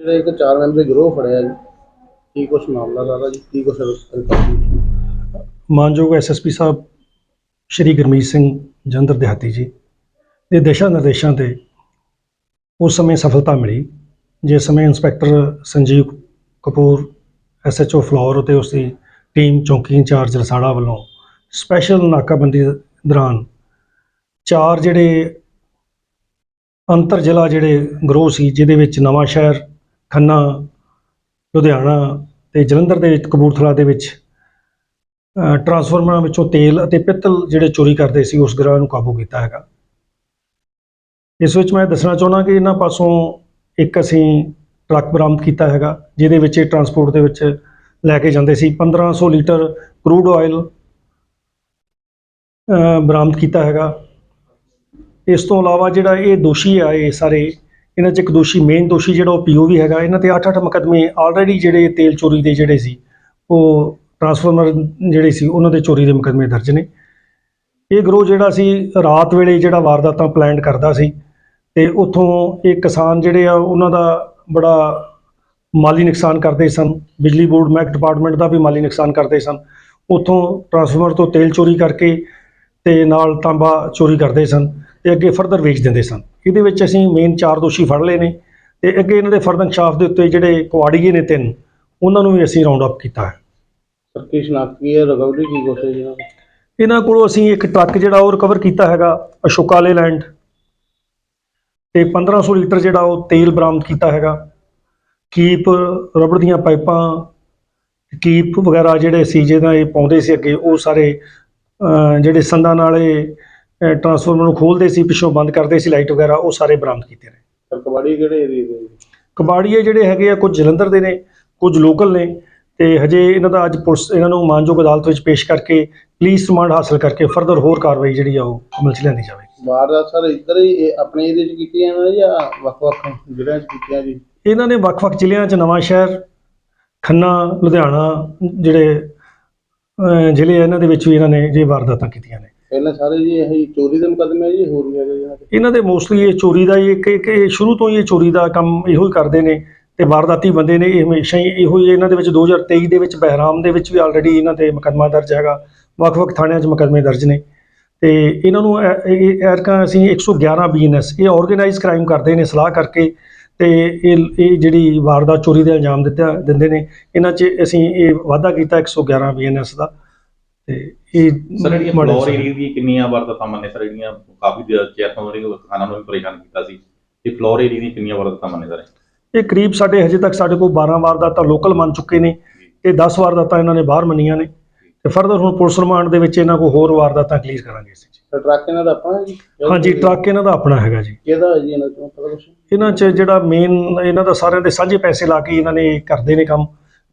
ਜਿਹੜਾ ਇੱਕ ਚਾਰ ਮੈਂਬਰੀ ਗਰੋਹ ਫੜਿਆ ਜੀ। ਕੀ ਕੁਛ ਮਾਮਲਾ ਸਾਰਾ ਜੀ, ਕੀ ਕੁਛ ਰਿਕਾਰਡ ਮਾਨਯੋਗ ਐਸਐਸਪੀ ਸਾਹਿਬ, ਸ਼੍ਰੀ ਗੁਰਮੀਤ ਸਿੰਘ ਜੰਦਰ ਦਿਹਾਤੀ ਜੀ, ਦੇ ਦਿਸ਼ਾ ਨਿਰਦੇਸ਼ਾਂ ਤੇ ਉਸ ਸਮੇਂ ਸਫਲਤਾ ਮਿਲੀ, ਜਿਸ ਸਮੇਂ ਇੰਸਪੈਕਟਰ ਸੰਜੀਵ ਕਪੂਰ ਐਸਐਚਓ ਫਲੋਰ ਅਤੇ ਉਸ ਦੀ ਟੀਮ ਚੌਂਕੀ ਇੰਚਾਰਜ ਰਸਾੜਾ ਵੱਲੋਂ ਸਪੈਸ਼ਲ ਨਾਕਾਬੰਦੀ ਦੌਰਾਨ ਚਾਰ ਜਿਹੜੇ ਅੰਤਰ ਜ਼ਿਲ੍ਹਾ ਜਿਹੜੇ ਗਰੋਹ ਸੀ, ਜਿਹਦੇ ਵਿੱਚ ਨਵਾਂ ਸ਼ਹਿਰ ਖੰਨਾ ਲੁਧਿਆਣਾ ਤੇ ਜਲੰਧਰ ਦੇ ਕਪੂਰਥਲਾ ਦੇ ਵਿੱਚ ਅ, ਟਰਾਂਸਫਾਰਮਰਾਂ ਵਿੱਚੋਂ ਤੇਲ ਅਤੇ ਪਿੱਤਲ ਜਿਹੜੇ ਚੋਰੀ ਕਰਦੇ ਸੀ ਉਸ ਗਰੋਹ ਨੂੰ ਕਾਬੂ ਕੀਤਾ ਹੈਗਾ। ਇਸ ਵਿੱਚ ਮੈਂ ਦੱਸਣਾ ਚਾਹੁੰਦਾ ਕਿ ਇਹਨਾਂ ਪਾਸੋਂ ਇੱਕ ਅਸੀਂ ਟਰੱਕ ਬਰਾਮਦ ਕੀਤਾ ਹੈਗਾ ਜਿਹਦੇ ਵਿੱਚ ਇਹ ਟਰਾਂਸਪੋਰਟ ਦੇ ਵਿੱਚ ਲੈ ਕੇ ਜਾਂਦੇ ਸੀ। 1500 ਲੀਟਰ ਕਰੂਡ ਆਇਲ ਬਰਾਮਦ ਕੀਤਾ ਹੈਗਾ। ਇਸ ਤੋਂ ਇਲਾਵਾ ਜਿਹੜਾ ਇਹ ਦੋਸ਼ੀ ਆ ਇਹ ਸਾਰੇ ਇਹਨਾਂ 'ਚ ਇੱਕ ਦੋਸ਼ੀ ਮੇਨ ਦੋਸ਼ੀ ਜਿਹੜਾ ਉਹ ਪੀਓਵੀ ਹੈਗਾ। ਇਹਨਾਂ ਤੇ 8-8 ਮੁਕੱਦਮੇ ਆਲਰੇਡੀ ਜਿਹੜੇ ਤੇਲ ਚੋਰੀ ਦੇ ਜਿਹੜੇ ਸੀ, ਉਹ ਟਰਾਂਸਫਾਰਮਰ ਜਿਹੜੇ ਸੀ, ਉਹਨਾਂ ਦੇ ਚੋਰੀ ਦੇ ਮੁਕੱਦਮੇ ਦਰਜ ਨੇ। ਇਹ ਗਰੋਹ ਜਿਹੜਾ ਸੀ, ਰਾਤ ਵੇਲੇ ਜਿਹੜਾ ਵਾਰਦਾਤਾਂ ਪਲਾਨ ਕਰਦਾ ਸੀ ਤੇ ਉੱਥੋਂ ਇਹ ਕਿਸਾਨ ਜਿਹੜੇ ਆ, ਉਹਨਾਂ ਦਾ ਬੜਾ ਮਾਲੀ ਨੁਕਸਾਨ ਕਰਦੇ ਸਨ। ਬਿਜਲੀ ਬੋਰਡ ਮਹਿਕ ਡਿਪਾਰਟਮੈਂਟ ਦਾ ਵੀ ਮਾਲੀ ਨੁਕਸਾਨ ਕਰਦੇ ਸਨ। ਉੱਥੋਂ ਟਰਾਂਸਫਾਰਮਰ ਤੋਂ ਤੇਲ ਚੋਰੀ ਕਰਕੇ ਤੇ ਨਾਲ ਤਾਂਬਾ ਚੋਰੀ ਕਰਦੇ ਸਨ। ਤੇ ਅੱਗੇ ਫਰਦਰ ਵੇਚ ਦਿੰਦੇ ਸਨ। ਇਹਦੇ ਵਿੱਚ ਅਸੀਂ ਮੇਨ ਚਾਰ ਦੋਸ਼ੀ ਫੜ ਲਏ ਨੇ ਤੇ ਅੱਗੇ ਇਹਨਾਂ ਦੇ ਫਰਦਰ ਇਨਕਸ਼ਾਫ ਦੇ ਉੱਤੇ ਜਿਹੜੇ ਕੁਆੜੀਏ ਨੇ ਤਿੰਨ ਉਹਨਾਂ ਨੂੰ ਵੀ ਅਸੀਂ ਰਾਉਂਡ ਅਪ ਕੀਤਾ ਹੈ। ਸਰ ਕੀ ਸ਼ਨਾਖਤ ਕੀ ਹੈ? ਰਿਕਵਰੀ ਕੀ ਕੁਛ ਹੈ ਜੀ ਇਹਨਾਂ ਦੀ? ਇਹਨਾਂ ਕੋਲੋਂ ਅਸੀਂ ਇੱਕ ਟਰੱਕ ਜਿਹੜਾ ਉਹ ਰਿਕਵਰ ਕੀਤਾ ਹੈਗਾ ਅਸ਼ੋਕਾਲੇ ਲੈਂਡ ਤੇ 1500 ਲੀਟਰ ਜਿਹੜਾ ਉਹ ਤੇਲ ਬਰਾਮਦ ਕੀਤਾ ਹੈਗਾ। ਕੀਪ ਰਬੜ ਦੀਆਂ ਪਾਈਪਾਂ ਕੀਪ ਵਗੈਰਾ ਜਿਹੜੇ ਸੀ ਜਿਹਦਾ ਇਹ ਪਾਉਂਦੇ ਸੀ ਅੱਗੇ ਉਹ ਸਾਰੇ ਜਿਹੜੇ ਸੰਦਾਂ ਨਾਲ ਟਰਾਂਸਫਾਰਮਰ ਨੂੰ ਖੋਲਦੇ ਸੀ ਪਿੱਛੋਂ ਬੰਦ ਕਰਦੇ ਸੀ ਲਾਈਟ ਵਗੈਰਾ ਉਹ ਸਾਰੇ ਬਰਾਮਦ ਕੀਤੇ ਨੇ। ਸਰ ਕਬਾੜੀ ਕਿਹੜੇ ਏਰੀਏ ਦੇ? ਕਬਾੜੀਏ ਜਿਹੜੇ ਹੈਗੇ ਆ ਕੁਝ ਜਲੰਧਰ ਦੇ ਨੇ ਕੁਝ ਲੋਕਲ ਨੇ ਤੇ ਹਜੇ ਇਹਨਾਂ ਦਾ ਅੱਜ ਪੁਲਿਸ ਇਹਨਾਂ ਨੂੰ ਮਾਨਯੋਗ ਅਦਾਲਤ ਵਿੱਚ ਪੇਸ਼ ਕਰਕੇ ਪੁਲਿਸ ਰਿਮਾਂਡ ਹਾਸਲ ਕਰਕੇ ਫਰਦਰ ਹੋਰ ਕਾਰਵਾਈ ਜਿਹੜੀ ਆ ਉਹ ਅਮਲ 'ਚ ਲਿਆਂਦੀ ਜਾਵੇਗੀ। ਵਾਰਦਾਤ ਸਰ ਇੱਧਰ ਹੀ ਇਹ ਆਪਣੇ ਏਰੀਏ 'ਚ ਕੀਤੀਆਂ ਇਹਨਾਂ ਨੇ ਜਾਂ ਵੱਖ-ਵੱਖ ਜ਼ਿਲ੍ਹਿਆਂ 'ਚ ਕੀਤੀਆਂ ਜੀ? ਇਹਨਾਂ ਨੇ ਵੱਖ-ਵੱਖ ਜ਼ਿਲ੍ਹਿਆਂ 'ਚ ਨਵਾਂ ਸ਼ਹਿਰ ਖੰਨਾ ਲੁਧਿਆਣਾ ਜਿਹੜੇ ਜ਼ਿਲ੍ਹੇ ਇਹਨਾਂ ਦੇ ਵਿੱਚ ਵੀ ਇਹਨਾਂ ਨੇ ਜੇ ਵਾਰਦਾਤਾਂ ਕੀਤੀਆਂ ਨੇ। ਪਹਿਲਾਂ ਸਾਰੇ ਜੀ ਇਹ ਚੋਰੀ ਦੇ ਮੁਕੱਦਮੇ ਆ ਜੀ ਹੋਰ ਵੀ ਹੈਗੇ ਜੀ ਇਹਨਾਂ ਦੇ ਇਹਨਾਂ ਦੇ ਮੋਸਟਲੀ ਇਹ ਚੋਰੀ ਦਾ ਹੀ ਇੱਕ ਇੱਕ ਇਹ ਸ਼ੁਰੂ ਤੋਂ ਹੀ ਇਹ ਚੋਰੀ ਦਾ ਕੰਮ ਇਹੋ ਹੀ ਕਰਦੇ ਨੇ ਤੇ ਵਾਰਦਾਤੀ ਬੰਦੇ ਨੇ ਇਹ ਹਮੇਸ਼ਾ ਹੀ ਇਹੋ ਹੀ ਇਹਨਾਂ ਦੇ ਵਿੱਚ 2023 ਦੇ ਵਿੱਚ ਬਹਿਰਾਮ ਦੇ ਵਿੱਚ ਵੀ ਆਲਰੇਡੀ ਇਹਨਾਂ ਤੇ ਮੁਕੱਦਮਾ ਦਰਜ ਹੈਗਾ। ਵੱਖ-ਵੱਖ ਥਾਣਿਆਂ 'ਚ ਮੁਕੱਦਮੇ ਦਰਜ ਨੇ। ਤੇ ਇਹਨਾਂ ਨੂੰ ਐ- ਇਹ ਇਹ ਐਰਕਾ ਅਸੀਂ 111 ਬੀਐਨਐਸ, ਇਹ ਆਰਗੇਨਾਈਜ਼ ਕ੍ਰਾਈਮ ਕਰਦੇ ਨੇ ਸਲਾਹ ਕਰਕੇ ਤੇ ਇਹ ਇਹ ਜਿਹੜੀ ਵਾਰਦਾਤ ਚੋਰੀ ਦੇ ਇਲਜ਼ਾਮ ਦਿੱਤਾ ਦਿੰਦੇ ਨੇ, ਇਹਨਾਂ 'ਚ ਅਸੀਂ ਇਹ ਵਾਅਦਾ ਕੀਤਾ 111 ਬੀਐਨਐਸ ਦਾ। ਤੇ ਇਹ ਸਰ ਜਿਹੜੀਆਂ ਮਾੜੇ ਫਲੋਰ। ਏਰੀਆ ਦੀ ਕਿੰਨੀਆਂ ਵਾਰਦਾਤਾਂ ਮੰਨੇ ਸਰ ਜਿਹੜੀਆਂ ਕਾਫੀ ਦੇਰ ਚਿਰ ਤੋਂ ਜਿਹੜੀਆਂ ਕਿਸਾਨਾਂ ਨੂੰ ਵੀ ਪਰੇਸ਼ਾਨ ਕੀਤਾ ਸੀ। ਤੇ ਫਲੋਰ ਏਰੀਆ ਦੀ ਕਿੰਨੀਆਂ ਵਾਰਦਾਤਾਂ ਮੰਨੇ ਸਰ? ਇਹ ਕਰੀਬ ਸਾਡੇ ਹਜੇ ਤੱਕ ਸਾਡੇ ਕੋਲ 12 ਵਾਰਦਾਤਾਂ ਲੋਕਲ ਮੰਨ ਚੁੱਕੇ ਨੇ। ਤੇ 10 ਵਾਰਦਾਤਾਂ ਇਹਨਾਂ ਨੇ ਬਾਹਰ ਮੰਨੀਆਂ ਨੇ। ਤੇ ਫਰਦਰ ਹੁਣ ਪੁਲਿਸ ਰਿਮਾਂਡ ਦੇ ਵਿੱਚ ਇਹਨਾਂ ਕੋਲ ਹੋਰ ਵਾਰਦਾਤਾਂ ਕਲੀਅਰ ਕਰਾਂਗੇ ਅਸੀਂ। ਜੀ। ਸਰ ਟਰੱਕ ਇਹਨਾਂ ਦਾ ਆਪਣਾ ਹੈ ਜੀ? ਹਾਂਜੀ ਟਰੱਕ ਇਹਨਾਂ ਦਾ ਆਪਣਾ ਹੈਗਾ ਜੀ। ਕਿਹਦਾ ਹੈ ਜੀ ਇਹਨਾਂ ਤੋਂ ਪਤਾ ਕੁਛ? ਇਹਨਾਂ 'ਚ ਜਿਹੜਾ ਮੇਨ ਇਹਨਾਂ ਦਾ ਸਾਰਿਆਂ ਦੇ ਸਾਂਝੇ ਪੈਸੇ ਲਾ ਕੇ ਇਹਨਾਂ ਨੇ ਕਰਦੇ ਨੇ ਕੰਮ।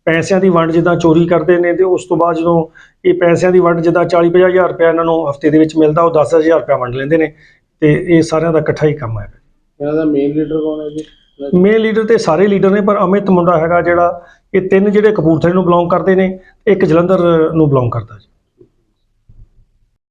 ਪੈਸਿਆਂ ਦੀ ਵੰਡ ਜਿੱਦਾਂ ਚੋਰੀ ਕਰਦੇ ਨੇ ਤੇ ਉਸ ਤੋਂ ਬਾਅਦ ਜਦੋਂ ਇਹ ਪੈਸਿਆਂ ਦੀ ਵੰਡ ਜਿੱਦਾਂ 40 50 ਹਜ਼ਾਰ ਰੁਪਇਆ ਇਹਨਾਂ ਨੂੰ ਹਫ਼ਤੇ ਦੇ ਵਿੱਚ ਮਿਲਦਾ ਉਹ 10 ਹਜ਼ਾਰ ਰੁਪਇਆ ਵੰਡ ਲੈਂਦੇ ਨੇ ਤੇ ਇਹ ਸਾਰਿਆਂ ਦਾ ਇਕੱਠਾ ਹੀ ਕੰਮ ਹੈ। ਇਹਨਾਂ ਦਾ ਮੇਨ ਲੀਡਰ ਕੌਣ ਹੈ ਜੀ? ਮੇਨ ਲੀਡਰ ਤੇ ਸਾਰੇ ਲੀਡਰ ਨੇ ਪਰ ਅਮਿਤ ਮੁੰਡਾ ਹੈਗਾ ਜਿਹੜਾ ਇਹ ਤਿੰਨ ਜਿਹੜੇ ਕਪੂਰਥਲੇ ਨੂੰ ਬਿਲੋਂਗ ਕਰਦੇ ਨੇ ਇੱਕ ਜਲੰਧਰ ਨੂੰ ਬਿਲੋਂਗ ਕਰਦਾ ਜੀ।